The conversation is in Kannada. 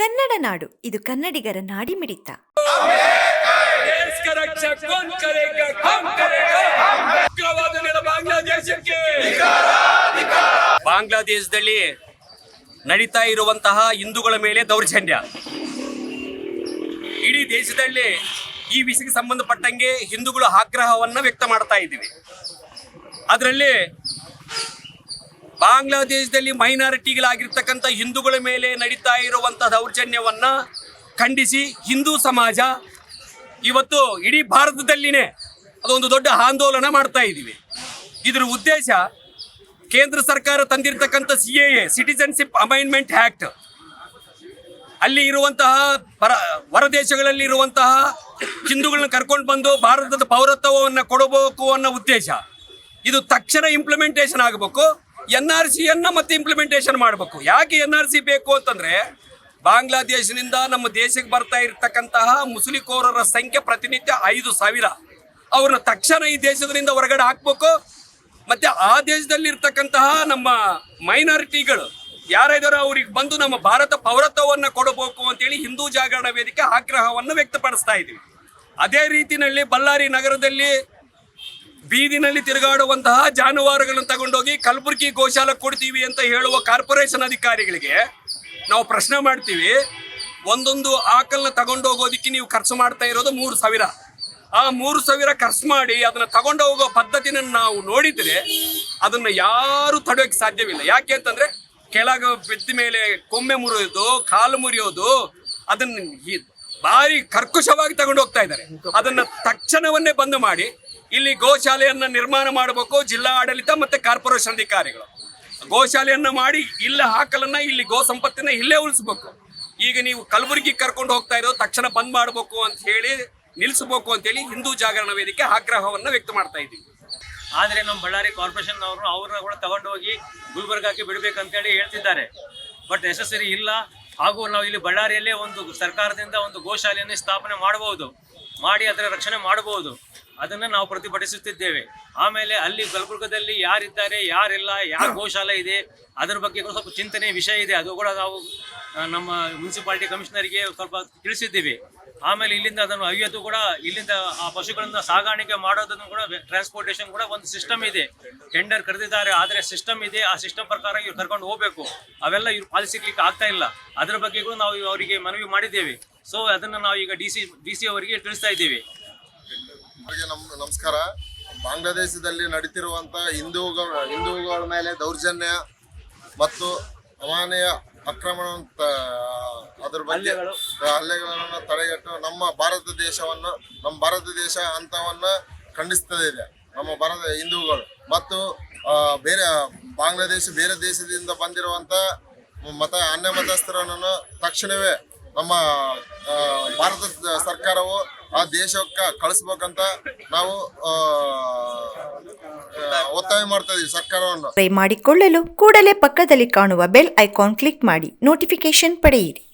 ಕನ್ನಡ ನಾಡು, ಇದು ಕನ್ನಡಿಗರ ನಾಡಿ ಮಿಡಿತ ಬಾಂಗ್ಲಾದೇಶದಲ್ಲಿ ನಡೀತಾ ಇರುವಂತಹ ಹಿಂದೂಗಳ ಮೇಲೆ ದೌರ್ಜನ್ಯ. ಇಡೀ ದೇಶದಲ್ಲಿ ಈ ವಿಷಯಕ್ಕೆ ಸಂಬಂಧಪಟ್ಟಂಗೆ ಹಿಂದೂಗಳು ಆಗ್ರಹವನ್ನು ವ್ಯಕ್ತ ಮಾಡ್ತಾ ಇದ್ದೀವಿ. ಅದರಲ್ಲಿ ಬಾಂಗ್ಲಾದೇಶದಲ್ಲಿ ಮೈನಾರಿಟಿಗಳಾಗಿರ್ತಕ್ಕಂಥ ಹಿಂದೂಗಳ ಮೇಲೆ ನಡೀತಾ ಇರುವಂಥ ದೌರ್ಜನ್ಯವನ್ನ ಖಂಡಿಸಿ ಹಿಂದೂ ಸಮಾಜ ಇವತ್ತು ಇಡೀ ಭಾರತದಲ್ಲಿನೇ ಅದೊಂದು ದೊಡ್ಡ ಆಂದೋಲನ ಮಾಡ್ತಾ ಇದ್ದೀವಿ. ಇದರ ಉದ್ದೇಶ ಕೇಂದ್ರ ಸರ್ಕಾರ ತಂದಿರತಕ್ಕಂಥ C A A citizenship amendment act ಅಲ್ಲಿ ಇರುವಂತಹ ಪರ, ಹೊರದೇಶಗಳಲ್ಲಿ ಇರುವಂತಹ ಹಿಂದೂಗಳನ್ನ ಕರ್ಕೊಂಡು ಬಂದು ಭಾರತದ ಪೌರತ್ವವನ್ನು ಕೊಡಬೇಕು ಅನ್ನೋ ಉದ್ದೇಶ. ಇದು ತಕ್ಷಣ ಇಂಪ್ಲಿಮೆಂಟೇಷನ್ ಆಗಬೇಕು. ಎನ್ ಆರ್ ಸಿಯನ್ನು ಮತ್ತೆ ಇಂಪ್ಲಿಮೆಂಟೇಷನ್ ಮಾಡಬೇಕು. ಯಾಕೆ ಎನ್ ಆರ್ ಸಿ ಬೇಕು ಅಂತಂದ್ರೆ ಬಾಂಗ್ಲಾದೇಶದಿಂದ ನಮ್ಮ ದೇಶಕ್ಕೆ ಬರ್ತಾ ಇರ್ತಕ್ಕಂತಹ ಮುಸುಲಿಕೋರರ ಸಂಖ್ಯೆ ಪ್ರತಿನಿತ್ಯ ಐದು ಸಾವಿರ. ಅವ್ರನ್ನ ತಕ್ಷಣ ಈ ದೇಶದಿಂದ ಹೊರಗಡೆ ಹಾಕ್ಬೇಕು. ಮತ್ತೆ ಆ ದೇಶದಲ್ಲಿ ಇರ್ತಕ್ಕಂತಹ ನಮ್ಮ ಮೈನಾರಿಟಿಗಳು ಯಾರಿದಾರೋ ಅವ್ರಿಗೆ ಬಂದು ನಮ್ಮ ಭಾರತ ಪೌರತ್ವವನ್ನು ಕೊಡಬೇಕು ಅಂತೇಳಿ ಹಿಂದೂ ಜಾಗರಣ ವೇದಿಕೆ ಆಗ್ರಹವನ್ನು ವ್ಯಕ್ತಪಡಿಸ್ತಾ ಇದ್ದೀವಿ. ಅದೇ ರೀತಿಯಲ್ಲಿ ಬಳ್ಳಾರಿ ನಗರದಲ್ಲಿ ಬೀದಿನಲ್ಲಿ ತಿರುಗಾಡುವಂತಹ ಜಾನುವಾರುಗಳನ್ನು ತಗೊಂಡೋಗಿ ಕಲಬುರಗಿ ಗೋಶಾಲ ಕೊಡ್ತೀವಿ ಅಂತ ಹೇಳುವ ಕಾರ್ಪೊರೇಷನ್ ಅಧಿಕಾರಿಗಳಿಗೆ ನಾವು ಪ್ರಶ್ನೆ ಮಾಡ್ತೀವಿ, ಒಂದೊಂದು ಆಕಲನ್ನ ತಗೊಂಡೋಗೋದಕ್ಕೆ ನೀವು ಖರ್ಚು ಮಾಡ್ತಾ ಇರೋದು ಮೂರು ಸಾವಿರ. ಆ ಮೂರು ಸಾವಿರ ಖರ್ಚು ಮಾಡಿ ಅದನ್ನ ತಗೊಂಡು ಹೋಗೋ ಪದ್ಧತಿನ ನಾವು ನೋಡಿದ್ರೆ ಅದನ್ನ ಯಾರು ತಡೆಯೋಕೆ ಸಾಧ್ಯವಿಲ್ಲ. ಯಾಕೆ ಅಂತಂದ್ರೆ ಕೆಳಗೆ ಬಿದ್ದ ಮೇಲೆ ಕೊಮ್ಮೆ ಮುರಿಯೋದು, ಕಾಲು ಮುರಿಯೋದು, ಅದನ್ನ ಭಾರಿ ಕರ್ಕುಶವಾಗಿ ತಗೊಂಡು ಹೋಗ್ತಾ ಇದ್ದಾರೆ. ಅದನ್ನ ತಕ್ಷಣವನ್ನೇ ಬಂದ್ ಮಾಡಿ ಇಲ್ಲಿ ಗೋಶಾಲೆಯನ್ನ ನಿರ್ಮಾಣ ಮಾಡಬೇಕು ಜಿಲ್ಲಾ ಆಡಳಿತ ಮತ್ತೆ ಕಾರ್ಪೊರೇಷನ್ ಅಧಿಕಾರಿಗಳು. ಗೋಶಾಲೆಯನ್ನ ಮಾಡಿ ಇಲ್ಲ ಹಾಕಲನ್ನ ಇಲ್ಲಿ ಗೋ ಸಂಪತ್ತಿನ ಇಲ್ಲೇ ಉಳಿಸ್ಬೇಕು. ಈಗ ನೀವು ಕಲಬುರಗಿ ಕರ್ಕೊಂಡು ಹೋಗ್ತಾ ಇರೋ ತಕ್ಷಣ ಬಂದ್ ಮಾಡಬೇಕು ಅಂತ ಹೇಳಿ ನಿಲ್ಲಿಸಬೇಕು ಅಂತೇಳಿ ಹಿಂದೂ ಜಾಗರಣ ವೇದಿಕೆ ಆಗ್ರಹವನ್ನ ವ್ಯಕ್ತ ಮಾಡ್ತಾ ಇದ್ದೀವಿ. ಆದರೆ ನಮ್ಮ ಬಳ್ಳಾರಿ ಕಾರ್ಪೊರೇಷನ್ ಅವರು ಅವ್ರನ್ನ ಕೂಡ ತಗೊಂಡೋಗಿ ಗುಲ್ಬರ್ಗಾಕ್ಕೆ ಬಿಡಬೇಕಂತೇಳಿ ಹೇಳ್ತಿದ್ದಾರೆ. ಬಟ್ ನೆಸೆಸರಿ ಇಲ್ಲ. ಹಾಗೂ ನಾವು ಇಲ್ಲಿ ಬಳ್ಳಾರಿಯಲ್ಲೇ ಒಂದು ಸರ್ಕಾರದಿಂದ ಒಂದು ಗೋಶಾಲೆಯನ್ನು ಸ್ಥಾಪನೆ ಮಾಡಬಹುದು ಮಾಡಿ ಅದರ ರಕ್ಷಣೆ ಮಾಡಬಹುದು ಅದನ್ನು ನಾವು ಪ್ರತಿಭಟಿಸುತ್ತಿದ್ದೇವೆ. ಆಮೇಲೆ ಅಲ್ಲಿ ಕಲಬುರ್ಗದಲ್ಲಿ ಯಾರಿದ್ದಾರೆ, ಯಾರಿಲ್ಲ ಯಾರು ಗೋಶಾಲೆ ಇದೆ, ಅದರ ಬಗ್ಗೆ ಕೂಡ ಸ್ವಲ್ಪ ಚಿಂತನೆ ವಿಷಯ ಇದೆ. ಅದು ಕೂಡ ನಾವು ನಮ್ಮ ಮುನ್ಸಿಪಾಲಿಟಿ ಕಮಿಷನರ್ಗೆ ಸ್ವಲ್ಪ ತಿಳಿಸಿದ್ದೀವಿ. ಆಮೇಲೆ ಇಲ್ಲಿಂದ ಅದನ್ನು ಅಯ್ಯೋದು ಕೂಡ, ಇಲ್ಲಿಂದ ಆ ಪಶುಗಳನ್ನ ಸಾಗಾಣಿಕೆ ಮಾಡೋದನ್ನು ಕೂಡ ಟ್ರಾನ್ಸ್ಪೋರ್ಟೇಷನ್ ಕೂಡ ಒಂದು ಸಿಸ್ಟಮ್ ಇದೆ. ಟೆಂಡರ್ ಕರೆದಿದ್ದಾರೆ, ಆದರೆ ಸಿಸ್ಟಮ್ ಇದೆ. ಆ ಸಿಸ್ಟಮ್ ಪ್ರಕಾರ ಇವ್ರು ಕರ್ಕೊಂಡು ಹೋಗಬೇಕು. ಅವೆಲ್ಲ ಇವ್ರು ಪಾಲಿಸಿಕ್ಲಿಕ್ಕೆ ಆಗ್ತಾ ಇಲ್ಲ. ಅದರ ಬಗ್ಗೆ ಕೂಡ ನಾವು ಅವರಿಗೆ ಮನವಿ ಮಾಡಿದ್ದೇವೆ. ಸೊ ಅದನ್ನು ನಾವು ಈಗ ಡಿ ಸಿ ಡಿ ಸಿ ಅವರಿಗೆ ತಿಳಿಸ್ತಾ ಇದ್ದೀವಿ. ಅವರಿಗೆ ನಮ್ ನಮಸ್ಕಾರ. ಬಾಂಗ್ಲಾದೇಶದಲ್ಲಿ ನಡೀತಿರುವಂತ ಹಿಂದೂಗಳ ಹಿಂದೂಗಳ ಮೇಲೆ ದೌರ್ಜನ್ಯ ಮತ್ತು ಅಮಾನಯ ಆಕ್ರಮಣ ಅದ್ರ ಬಗ್ಗೆ ಹಲ್ಲೆಗಳನ್ನು ತಡೆಗಟ್ಟು ನಮ್ಮ ಭಾರತ ದೇಶವನ್ನು ನಮ್ಮ ಭಾರತ ದೇಶ ಅಂತವನ್ನ ಖಂಡಿಸ್ತದೆ ಇದೆ. ನಮ್ಮ ಭಾರತ ಹಿಂದೂಗಳು ಮತ್ತು ಬೇರೆ ಬಾಂಗ್ಲಾದೇಶ ಬೇರೆ ದೇಶದಿಂದ ಬಂದಿರುವಂಥ ಮತ ಅನ್ಯ ಮತಸ್ಥರನ್ನು ತಕ್ಷಣವೇ ನಮ್ಮ ಭಾರತ ಸರ್ಕಾರವು ಆ ದೇಶಕ್ಕೆ ಕಳಿಸ್ಬೇಕಂತ ನಾವು ಒತ್ತಾಯ ಮಾಡ್ತಾ ಇದೀವಿ ಸರ್ಕಾರವನ್ನು. ಮಾಡಿಕೊಳ್ಳಲು ಕೂಡಲೇ ಪಕ್ಕದಲ್ಲಿ ಕಾಣುವ ಬೆಲ್ ಐಕಾನ್ ಕ್ಲಿಕ್ ಮಾಡಿ ನೋಟಿಫಿಕೇಶನ್ ಪಡೆಯಿರಿ.